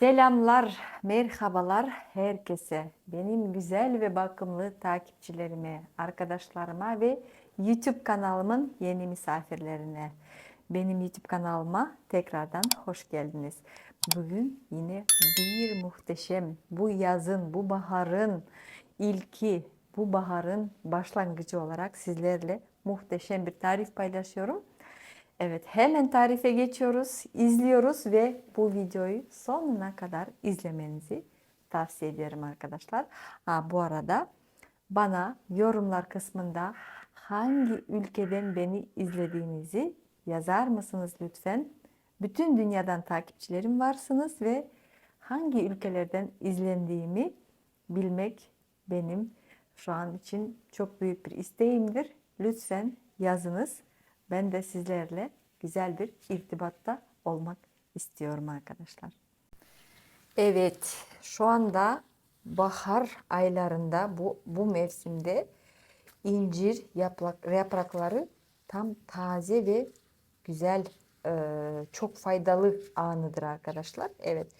Selamlar, merhabalar herkese. Benim güzel ve bakımlı takipçilerime, arkadaşlarıma ve YouTube kanalımın yeni misafirlerine. Benim YouTube kanalıma tekrardan hoş geldiniz. Bugün yine bir muhteşem, bu yazın, bu baharın ilki, bu baharın başlangıcı olarak sizlerle muhteşem bir tarif paylaşıyorum. Evet hemen tarife geçiyoruz, izliyoruz ve bu videoyu sonuna kadar izlemenizi tavsiye ederim arkadaşlar. Ha, bu arada bana yorumlar kısmında hangi ülkeden beni izlediğinizi yazar mısınız lütfen? Bütün dünyadan takipçilerim varsınız ve hangi ülkelerden izlendiğimi bilmek benim şu an için çok büyük bir isteğimdir. Lütfen yazınız. Ben de sizlerle güzel bir irtibatta olmak istiyorum arkadaşlar. Evet, şu anda bahar aylarında bu bu mevsimde incir yaprak, yaprakları tam taze ve güzel e, çok faydalı anıdır arkadaşlar. Evet.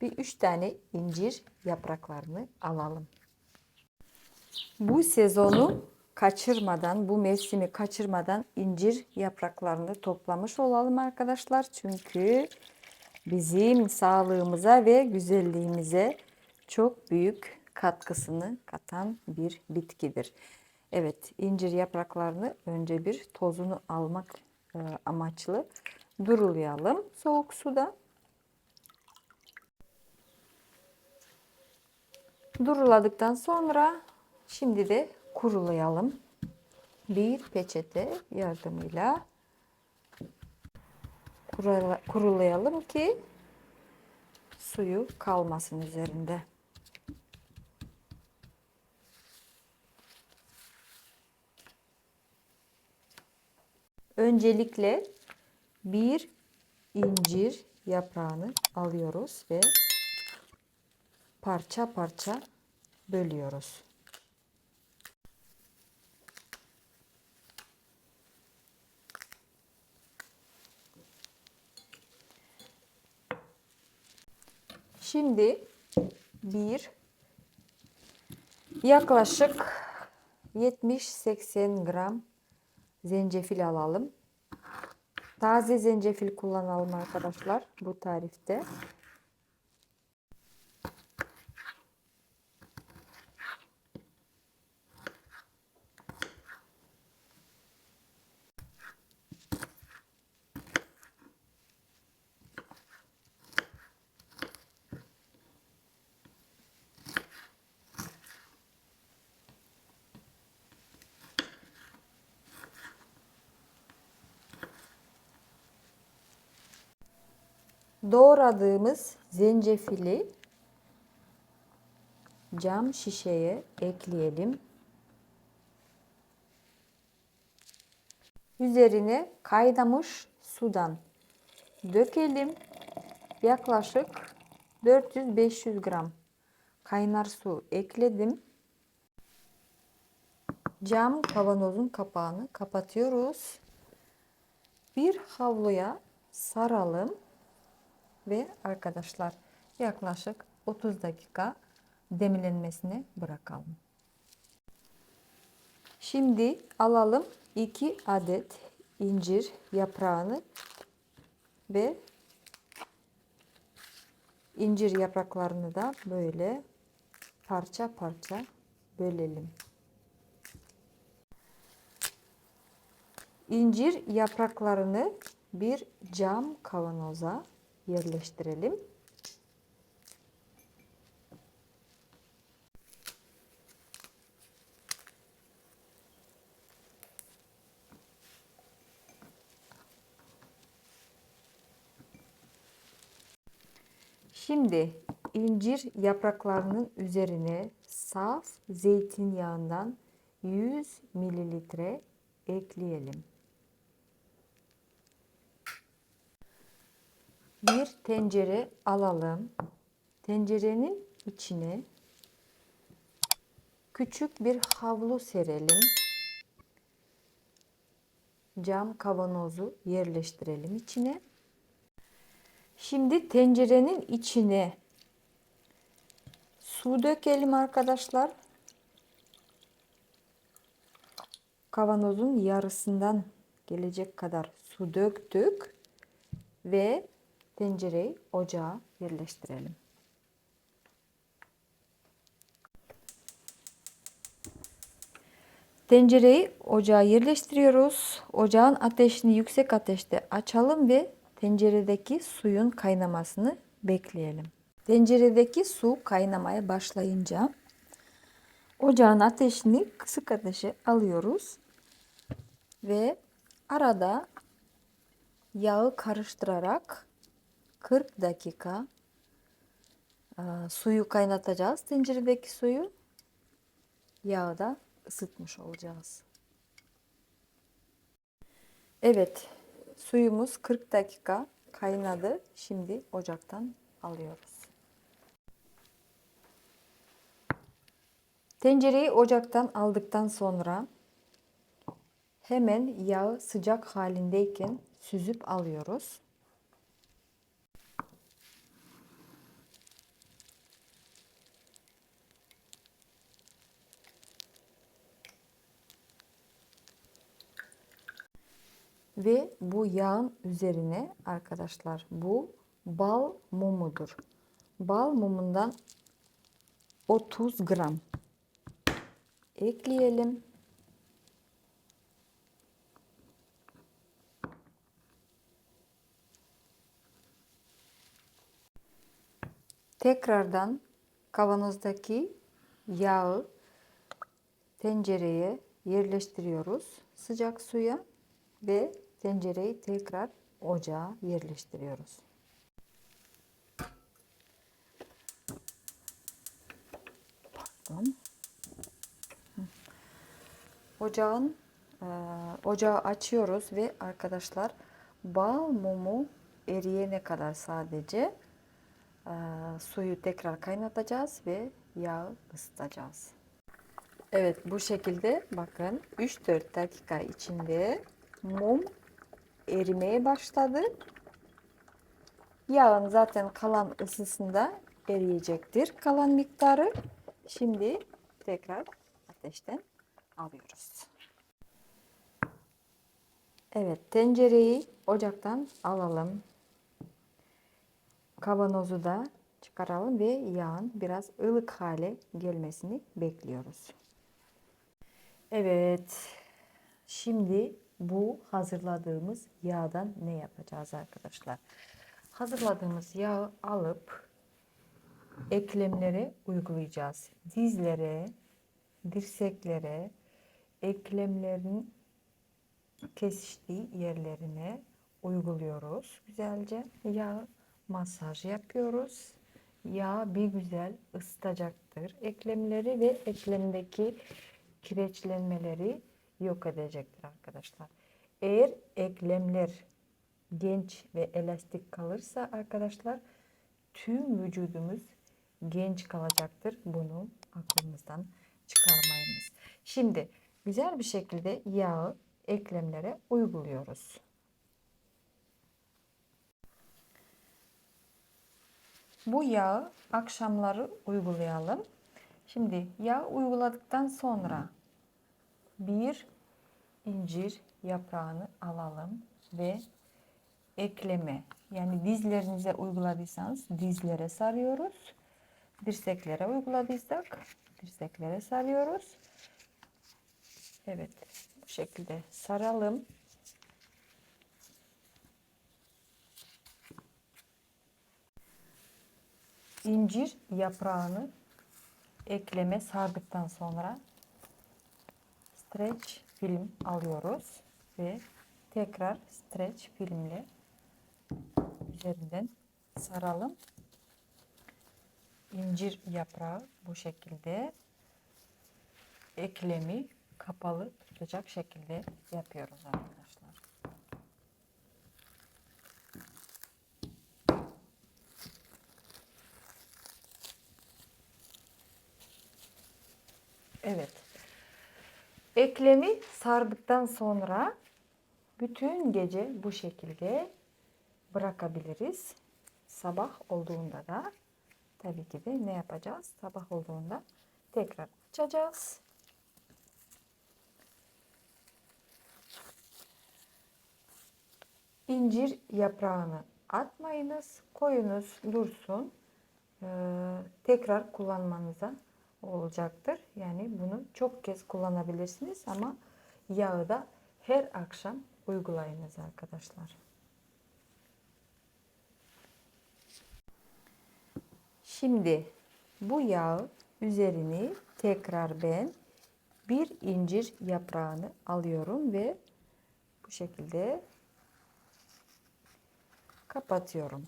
Bir üç tane incir yapraklarını alalım. Bu sezonu kaçırmadan, bu mevsimi kaçırmadan incir yapraklarını toplamış olalım arkadaşlar. Çünkü bizim sağlığımıza ve güzelliğimize çok büyük katkısını katan bir bitkidir. Evet, incir yapraklarını önce bir tozunu almak e, amaçlı durulayalım soğuk suda. Duruladıktan sonra şimdi de kurulayalım. Bir peçete yardımıyla kurulayalım ki suyu kalmasın üzerinde. Öncelikle bir incir yaprağını alıyoruz ve parça parça bölüyoruz. Şimdi bir yaklaşık 70-80 gram zencefil alalım. Taze zencefil kullanalım arkadaşlar bu tarifte. Doğradığımız zencefili cam şişeye ekleyelim. Üzerine kaynamış sudan dökelim. Yaklaşık 400-500 gram kaynar su ekledim. Cam kavanozun kapağını kapatıyoruz. Bir havluya saralım ve arkadaşlar yaklaşık 30 dakika demlenmesine bırakalım. Şimdi alalım 2 adet incir yaprağını ve incir yapraklarını da böyle parça parça bölelim. İncir yapraklarını bir cam kavanoza yerleştirelim. Şimdi incir yapraklarının üzerine saf zeytinyağından 100 mililitre ekleyelim. Bir tencere alalım. Tencerenin içine küçük bir havlu serelim. Cam kavanozu yerleştirelim içine. Şimdi tencerenin içine su dökelim arkadaşlar. Kavanozun yarısından gelecek kadar su döktük ve tencereyi ocağa yerleştirelim. Tencereyi ocağa yerleştiriyoruz. Ocağın ateşini yüksek ateşte açalım ve tenceredeki suyun kaynamasını bekleyelim. Tenceredeki su kaynamaya başlayınca ocağın ateşini kısık ateşe alıyoruz ve arada yağı karıştırarak 40 dakika e, suyu kaynatacağız. Tenceredeki suyu yağı da ısıtmış olacağız. Evet, suyumuz 40 dakika kaynadı. Şimdi ocaktan alıyoruz. Tencereyi ocaktan aldıktan sonra hemen yağı sıcak halindeyken süzüp alıyoruz. Ve bu yağın üzerine arkadaşlar bu bal mumudur. Bal mumundan 30 gram ekleyelim. Tekrardan kavanozdaki yağı tencereye yerleştiriyoruz sıcak suya ve tencereyi tekrar ocağa yerleştiriyoruz. Pardon. Ocağın e, ocağı açıyoruz ve arkadaşlar bal mumu eriyene kadar sadece e, suyu tekrar kaynatacağız ve yağı ısıtacağız. Evet bu şekilde bakın 3-4 dakika içinde mum erimeye başladı. Yağın zaten kalan ısısında eriyecektir kalan miktarı. Şimdi tekrar ateşten alıyoruz. Evet tencereyi ocaktan alalım. Kavanozu da çıkaralım ve yağın biraz ılık hale gelmesini bekliyoruz. Evet. Şimdi bu hazırladığımız yağdan ne yapacağız arkadaşlar? Hazırladığımız yağı alıp eklemlere uygulayacağız. Dizlere, dirseklere, eklemlerin kesiştiği yerlerine uyguluyoruz. Güzelce yağ masaj yapıyoruz. Yağ bir güzel ısıtacaktır. Eklemleri ve eklemdeki kireçlenmeleri yok edecektir arkadaşlar. Eğer eklemler genç ve elastik kalırsa arkadaşlar tüm vücudumuz genç kalacaktır. Bunu aklımızdan çıkarmayınız. Şimdi güzel bir şekilde yağı eklemlere uyguluyoruz. Bu yağı akşamları uygulayalım. Şimdi yağ uyguladıktan sonra bir incir yaprağını alalım ve ekleme yani dizlerinize uyguladıysanız dizlere sarıyoruz. Dirseklere uyguladıysak dirseklere sarıyoruz. Evet bu şekilde saralım. İncir yaprağını ekleme sardıktan sonra stretch film alıyoruz ve tekrar stretch filmle üzerinden saralım. İncir yaprağı bu şekilde eklemi kapalı tutacak şekilde yapıyoruz arkadaşlar. Evet. Eklemi sardıktan sonra bütün gece bu şekilde bırakabiliriz. sabah olduğunda da tabii ki de ne yapacağız? Sabah olduğunda tekrar açacağız. İncir yaprağını atmayınız. Koyunuz dursun. Ee, tekrar kullanmanıza olacaktır. Yani bunu çok kez kullanabilirsiniz ama yağı da her akşam uygulayınız arkadaşlar. Şimdi bu yağı üzerini tekrar ben bir incir yaprağını alıyorum ve bu şekilde kapatıyorum.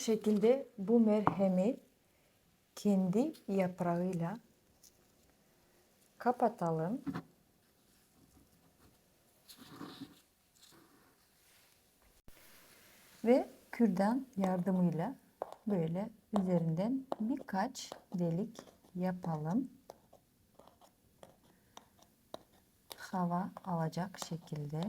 Şekilde bu merhemi kendi yaprağıyla kapatalım. Ve kürdan yardımıyla böyle üzerinden birkaç delik yapalım. Hava alacak şekilde.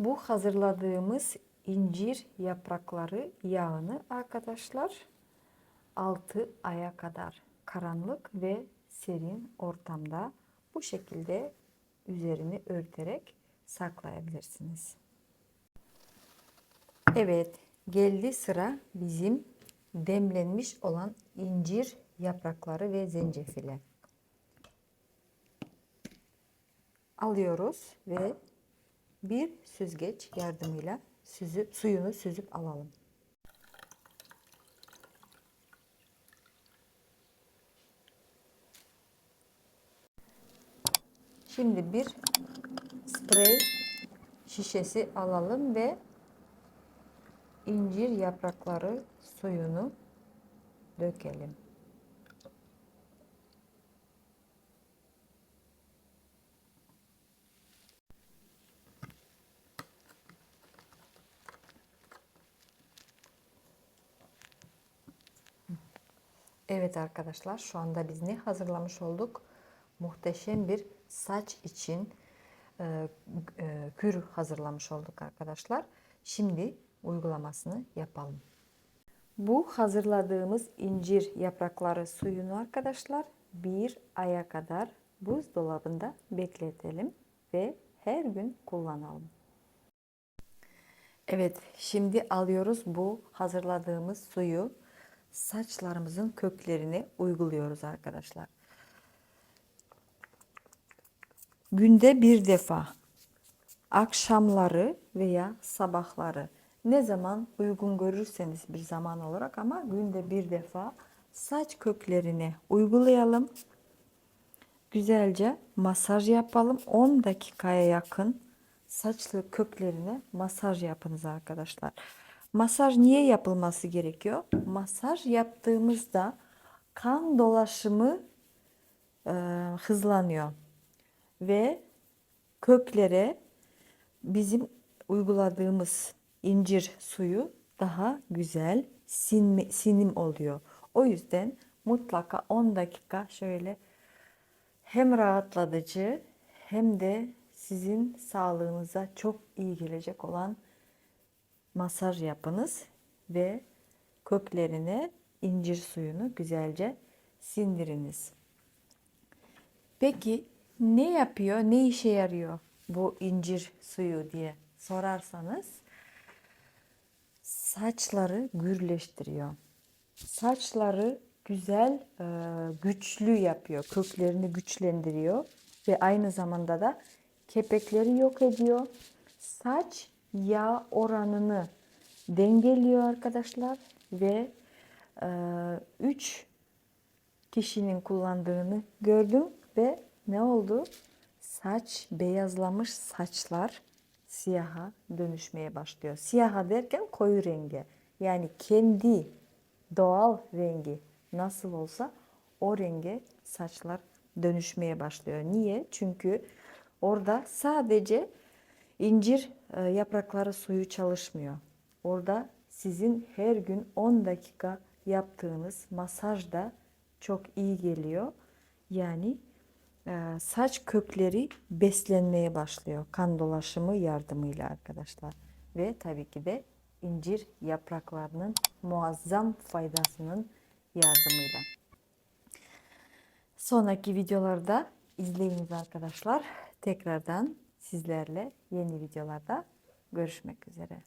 Bu hazırladığımız incir yaprakları yağını arkadaşlar 6 aya kadar karanlık ve serin ortamda bu şekilde üzerini örterek saklayabilirsiniz. Evet, geldi sıra bizim demlenmiş olan incir yaprakları ve zencefile. Alıyoruz ve bir süzgeç yardımıyla süzüp, suyunu süzüp alalım. Şimdi bir sprey şişesi alalım ve incir yaprakları suyunu dökelim. Evet arkadaşlar şu anda biz ne hazırlamış olduk? Muhteşem bir saç için e, e, kür hazırlamış olduk arkadaşlar. Şimdi uygulamasını yapalım. Bu hazırladığımız incir yaprakları suyunu arkadaşlar bir aya kadar buzdolabında bekletelim ve her gün kullanalım. Evet, şimdi alıyoruz bu hazırladığımız suyu saçlarımızın köklerine uyguluyoruz arkadaşlar. Günde bir defa akşamları veya sabahları ne zaman uygun görürseniz bir zaman olarak ama günde bir defa saç köklerine uygulayalım. Güzelce masaj yapalım. 10 dakikaya yakın saçlı köklerine masaj yapınız arkadaşlar. Masaj niye yapılması gerekiyor? Masaj yaptığımızda kan dolaşımı e, hızlanıyor ve köklere bizim uyguladığımız incir suyu daha güzel sinmi, sinim oluyor. O yüzden mutlaka 10 dakika şöyle hem rahatlatıcı hem de sizin sağlığınıza çok iyi gelecek olan masaj yapınız ve köklerine incir suyunu güzelce sindiriniz. Peki ne yapıyor, ne işe yarıyor bu incir suyu diye sorarsanız saçları gürleştiriyor. Saçları güzel, e, güçlü yapıyor. Köklerini güçlendiriyor ve aynı zamanda da kepekleri yok ediyor. Saç yağ oranını dengeliyor arkadaşlar ve 3 kişinin kullandığını gördüm ve ne oldu? Saç beyazlamış saçlar siyaha dönüşmeye başlıyor. Siyaha derken koyu rengi. Yani kendi doğal rengi nasıl olsa o renge saçlar dönüşmeye başlıyor. Niye? Çünkü orada sadece incir e, yaprakları suyu çalışmıyor. Orada sizin her gün 10 dakika yaptığınız masaj da çok iyi geliyor. Yani e, saç kökleri beslenmeye başlıyor kan dolaşımı yardımıyla arkadaşlar. Ve tabii ki de incir yapraklarının muazzam faydasının yardımıyla. Sonraki videolarda izleyiniz arkadaşlar. Tekrardan sizlerle yeni videolarda görüşmek üzere.